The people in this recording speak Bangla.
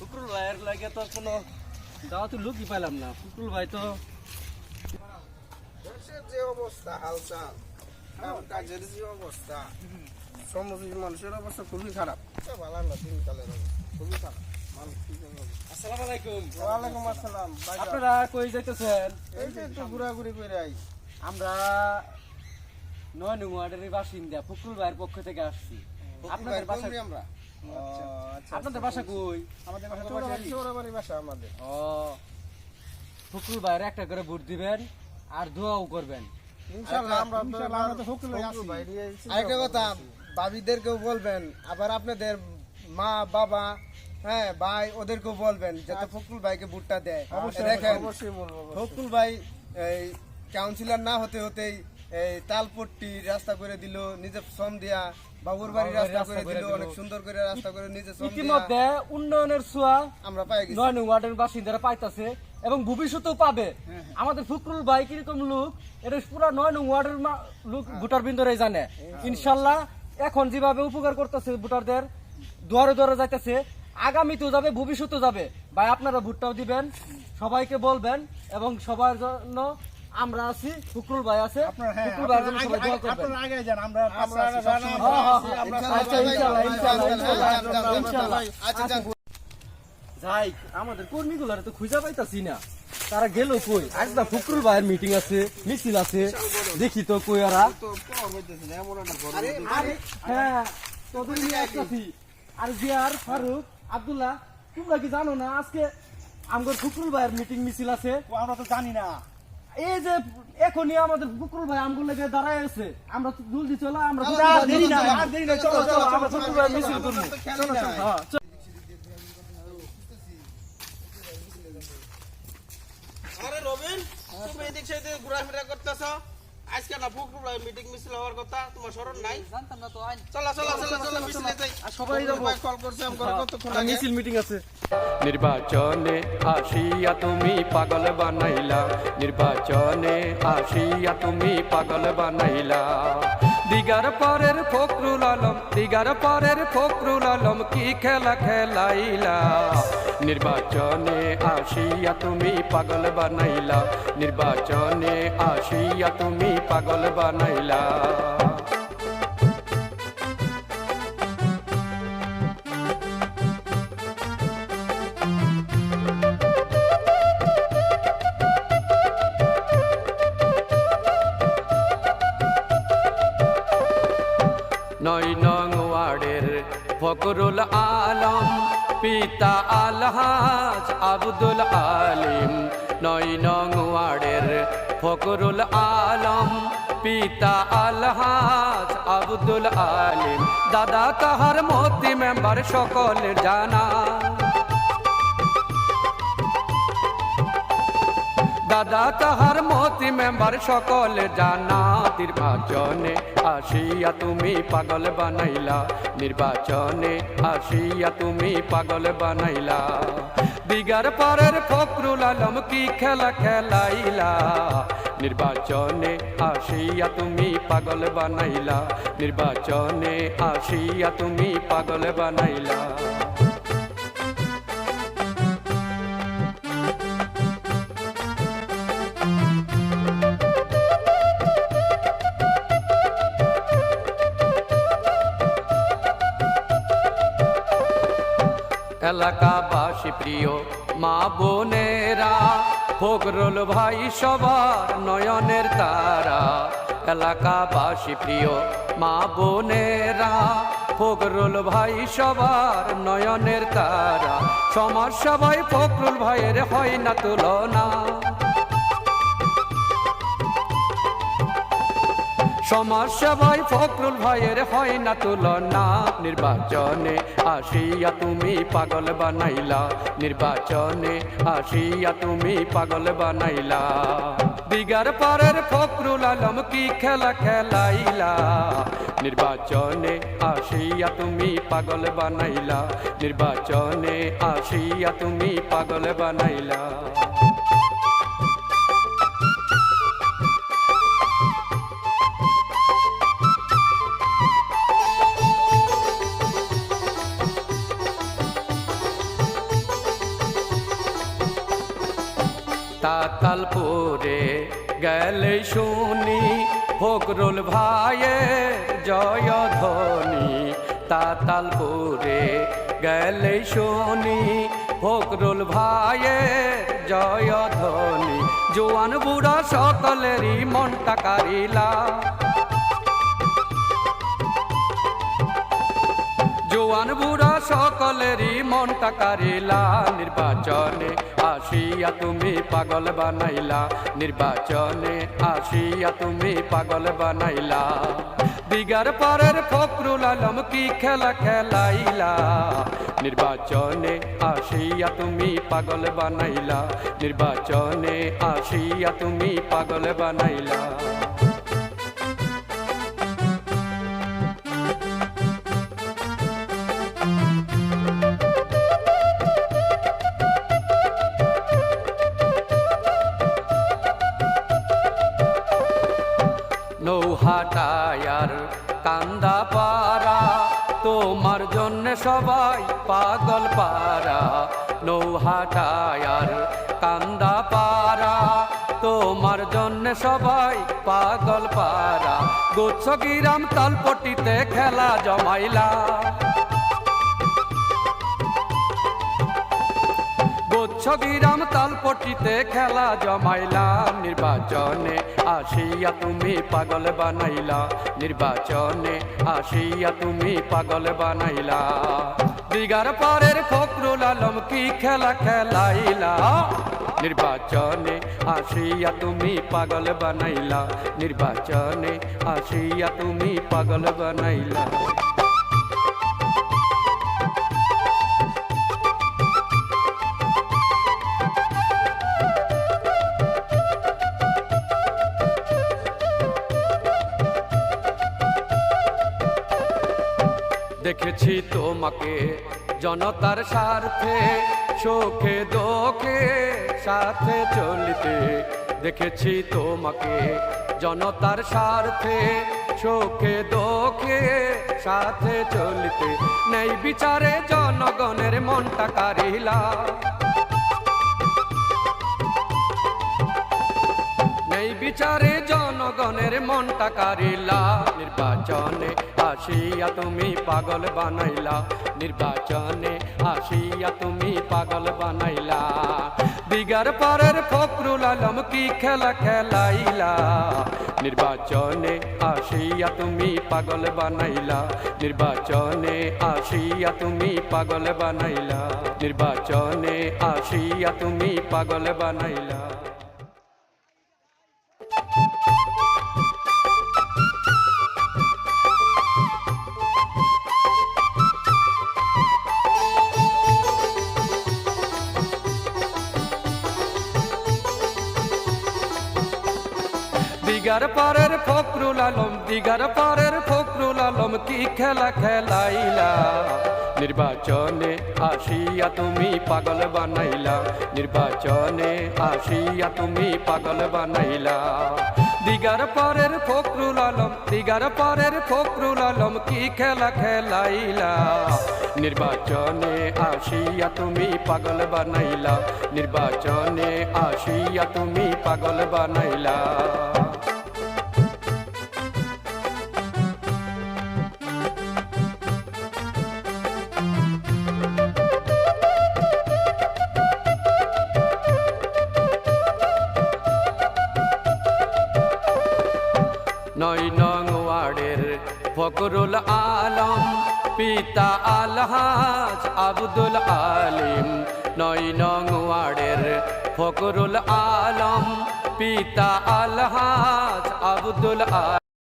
ফুকরুল ভাইয়ের লাগে তো কোনো দাওয়াতে লুকই পাইলাম না। ফুকরুল ভাই তো যে অবস্থা হালচাল হ্যাঁ, কাজের যে অবস্থা সমস্ত মানুষের অবস্থা খুবই খারাপ। ভালো না দিনকালের অবস্থা খুবই খারাপ। আসসালামু আলাইকুম। ওয়ালাইকুম আসসালাম আপনারা কই যাইতেছেন? এই যে একটু ঘোরাঘুরি করে আই। আমরা নয় নং ওয়ার্ডের বাসিন্দা ফুকরুল ভাইয়ের পক্ষ থেকে আসছি। আপনাদের বাসা কমরি আমরা? আপনাদের বাসা কই? আমাদের বাসা বাসা আমাদের। ও ফুকরুল একটা করে ভোট দিবেন আর দোয়াও করবেন। ফকরুল। আরেকটা কথা ভাবিদেরকেও বলবেন আবার আপনাদের মা বাবা হ্যাঁ ভাই ওদেরকেও বলবেন যাতে ফখরুল ভাইকে ভোটটা দেয়। অবশ্যই দেখেন। ফখরুল ভাই এই কাউন্সিলর না হতে হতেই এই তালপট্টি রাস্তা করে দিল নিজে শ্রম দিয়া বাবুর বাড়ি রাস্তা করে দিল অনেক সুন্দর করে রাস্তা করে নিজে শ্রম দিয়া ইতিমধ্যে উন্নয়নের ছোঁয়া আমরা পাই গেছি। নয় ওয়ার্ডের বাসিন্দারা পাইতাছে এবং ভবিষ্যতেও পাবে। আমাদের ফুকরুল ভাই কীরকম লোক এটা পুরো নয় ওয়ার্ডের লোক ভোটার বিন্দুরাই জানে। ইনশাল্লাহ এখন যেভাবে উপকার করতেছে ভোটারদের দুয়ারে দুয়ারে যাইতেছে আগামীতেও যাবে ভবিষ্যতেও যাবে। ভাই আপনারা ভোটটাও দিবেন সবাইকে বলবেন এবং সবার জন্য আমরা আছি ফুকরুল ভাই আছে। আপনার হ্যাঁ ফুকরুল ভাইয়ের জন্য সবাই দোয়া করবেন। আপনারা আগে যান আমরা আমরা জানা। হ্যাঁ, হ্যাঁ, আছি, আমরা ইনশাআল্লাহ, ইনশাআল্লাহ, ইনশাআল্লাহ, ভাই, ভাই, ভাই। আচ্ছা যাই আমাদের কর্মীগুলার তো খুঁজে পাইতাছি না। তারা গেল কই? আজ না ফুকরুল ভাইয়ের মিটিং আছে মিছিল আছে। দেখি তো কই ওরা। আরে হ্যাঁ তোদের নিয়ে আসতেছি আর জিয়ার ফারুক আব্দুল্লাহ তোমরা কি জানো না আজকে আমগর ফুকরুল ভাইয়ের মিটিং মিছিল আছে। আমরা তো জানি না। এই যে এখনই আমাদের ফুকরুল ভাই আমগুলো লেগে দাঁড়ায় আছে আমরা জলদি চলো আমরা আর দেরি না আর দেরি না চলো চলো আমরা ফুকরুল ভাইয়ের মিছিল করব। চলো চলো হ্যাঁ, চলো। আরে রবিন তুমি এদিক সেদিক ঘোরাফেরা করতেছ? আজকে না ফুকরুল মিটিং মিছিল হওয়ার কথা তোমার স্মরণ নাই? চলো চলো চলো চলো মিছিলে যাই। সবাই যাব। কল করছে আমার কতক্ষণ মিছিল মিটিং আছে। নির্বাচনে আসিয়া তুমি পাগল বানাইলা। নির্বাচনে আসিয়া তুমি পাগল বানাইলা। দিগার পরের ফখরুল আলম দিগার পরের ফখরুল আলম কি খেলা খেলাইলা? নির্বাচনে আসিয়া তুমি পাগল বানাইলা। নির্বাচনে আসিয়া তুমি পাগল বানাইলা। নয় নং ওয়ার্ডের ফকরুল আলম পিতা আলহাজ আব্দুল আলিম নয় নং ওয়ার্ডের ফকরুল আলম। পিতা আলহাজ আব্দুল আলিম, দাদা তাহার মতি মেম্বার সকলের জানা। দাদা তাহার মতি মেম্বার সকলে জানা নির্বাচনে আসিয়া তুমি পাগল বানাইলা, নির্বাচনে আসিয়া তুমি পাগল বানাইলা। দিগার পরের ফখরুল আলম কি খেলা খেলাইলা? নির্বাচনে আসিয়া তুমি পাগল বানাইলা, নির্বাচনে আসিয়া তুমি পাগল বানাইলা। এলাকাবাসী প্রিয়, মা বোনেরা, ফখরুল ভাই সবার নয়নের তারা। এলাকাবাসী প্রিয়, মা বোনেরা ফকরুল ভাই সবার নয়নের তারা। সমাজ সবাই ফকরুল ভাইয়ের হয় না তুলনা। সমাজ সেবাই ফখরুল ভাইয়ের হয় না তুলনা। নির্বাচনে আসিয়া তুমি পাগল বানাইলা। নির্বাচনে আসিয়া তুমি পাগল বানাইলা। দিগার পারের ফখরুল আলম কি খেলা খেলাইলা? নির্বাচনে আসিয়া তুমি পাগল বানাইলা। নির্বাচনে আসিয়া তুমি পাগল বানাইলা। তাতালপুরে গেলে শুনি ফকরুল ভাইয়ে জয় ধ্বনি। তাতালপুরে গেলে শুনি ফকরুল ভাইয়ে জয় ধ্বনি। জোয়ান বুড়া সকলেরই মনটা কারিলা। জোয়ান বুড়া সকলেরই মনটা কারিলা। নির্বাচনে আসিয়া তুমি পাগল বানাইলা, নির্বাচনে আসিয়া তুমি পাগল বানাইলা। দিগার পারের ফখরুল আলম কি খেলা খেলাইলা? নির্বাচনে আসিয়া তুমি পাগল বানাইলা, নির্বাচনে আসিয়া তুমি পাগল বানাইলা। কান্দা পারা তোমার জন্য সবাই পাগল পারা নৌহাটায়ার কান্দা পারা তোমার জন্য সবাই পাগল পারা গুচ্ছ গিরাম তালপটিতে খেলা জমাইলা। গুচ্ছ গিরাম তালপটিতে খেলা জমাইলাম নির্বাচনে আসিয়া তুমি পাগল বানাইলা, নির্বাচনে আসিয়া তুমি পাগল বানাইলা। দিগার পারের ফখরুল আলম কি খেলা খেলাইলা? নির্বাচনে আসিয়া তুমি পাগল বানাইলা, নির্বাচনে আসিয়া তুমি পাগল বানাইলা। দেখেছি তোমাকে, জনতার স্বার্থে শোকে দোকে সাথে চলিতে। দেখেছি তোমাকে, জনতার স্বার্থে শোকে দোকে সাথে চলিতে। নেই বিচারে জনগণের মনটা কারিলা। বিচারে জনগণের মনটা কারিলা। নির্বাচনে আসিয়া তুমি পাগল বানাইলা। নির্বাচনে আসিয়া তুমি পাগল বানাইলা। দিগার পারের ফখরুল আলম কি খেলা খেলাইলা? নির্বাচনে আসিয়া তুমি পাগল বানাইলা। নির্বাচনে আসিয়া তুমি পাগল বানাইলা। নির্বাচনে আসিয়া তুমি পাগল বানাইলা। দিগার পারের ফখরুল আলম দিগার পারের ফখরুল আলম কি খেলা খেলাইলা? নির্বাচনে আসিয়া তুমি পাগল বানাইলা। নির্বাচনে আসিয়া তুমি পাগল বানাইলা। দিগার পারের ফখরুল আলম দিগার পারের ফখরুল আলম কি খেলা খেলাইলা? নির্বাচনে আসিয়া তুমি পাগল বানাইলা। নির্বাচনে আসিয়া তুমি পাগল বানাইলা। নয় নং ওয়ার্ডের ফকরুল আলম, পিতা আলহাজ আব্দুল আলিম। নয় নং ওয়ার্ডের ফকরুল আলম, পিতা আলহাজ আব্দুল আলিম